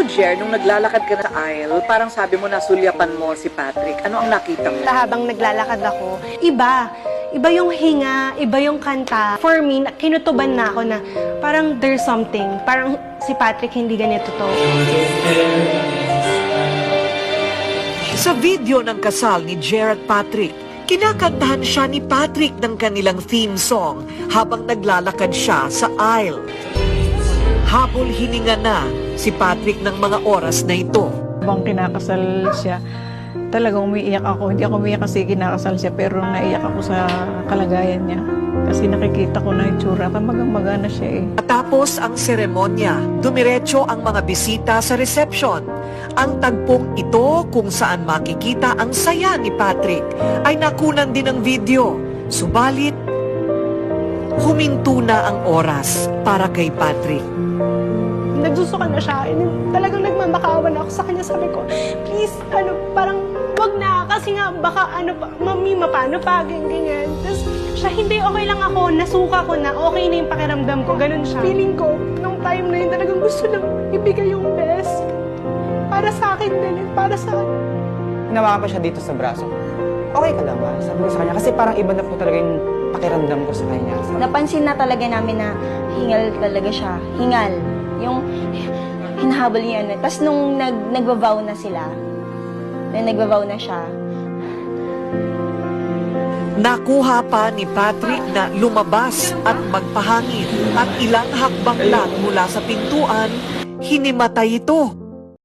Ikaw, Jer, nung naglalakad ka na sa aisle, parang sabi mo nasulyapan mo si Patrick. Ano ang nakita mo? habang naglalakad ako, iba. Iba yung hinga, iba yung kanta. For me, kinutuban na ako na parang there's something. Parang si Patrick hindi ganito to. Sa video ng kasal ni Jared Patrick, kinakantahan siya ni Patrick ng kanilang theme song habang naglalakad siya sa aisle. Habol hininga na si Patrick ng mga oras na ito. Habang kinakasal siya, talagang umiiyak ako. Hindi ako umiiyak kasi kinakasal siya, pero naiyak ako sa kalagayan niya. Kasi nakikita ko na yung tsura, kamagang-maga na siya eh. Matapos ang seremonya, dumiretso ang mga bisita sa reception. Ang tagpong ito kung saan makikita ang saya ni Patrick ay nakunan din ng video. Subalit, huminto na ang oras para kay Patrick. Nagsusuka na siya. And talagang nagmamakawan ako sa kanya. Sabi ko, please, ano, parang wag na. Kasi nga, baka ano pa, mami, mapano pa, ganyan, ganyan. Tapos siya, hindi, okay lang ako. Nasuka ko na. Okay na yung pakiramdam ko. Ganun siya. Feeling ko, nung time na yun, talagang gusto lang ibigay yung best. Para sa akin din. and Para sa Hinawakan pa siya dito sa braso. Okay ka lang ba? Sabi ko sa kanya. Kasi parang iba na po talaga yung pakiramdam ko sa kanya. Napansin na talaga namin na hingal talaga siya. Hingal. Yung hinahabol niya ano. Tapos nung nag, nagbabaw na sila, nung nagbabaw na siya, Nakuha pa ni Patrick na lumabas at magpahangin at ilang hakbang lang mula sa pintuan, hinimatay ito.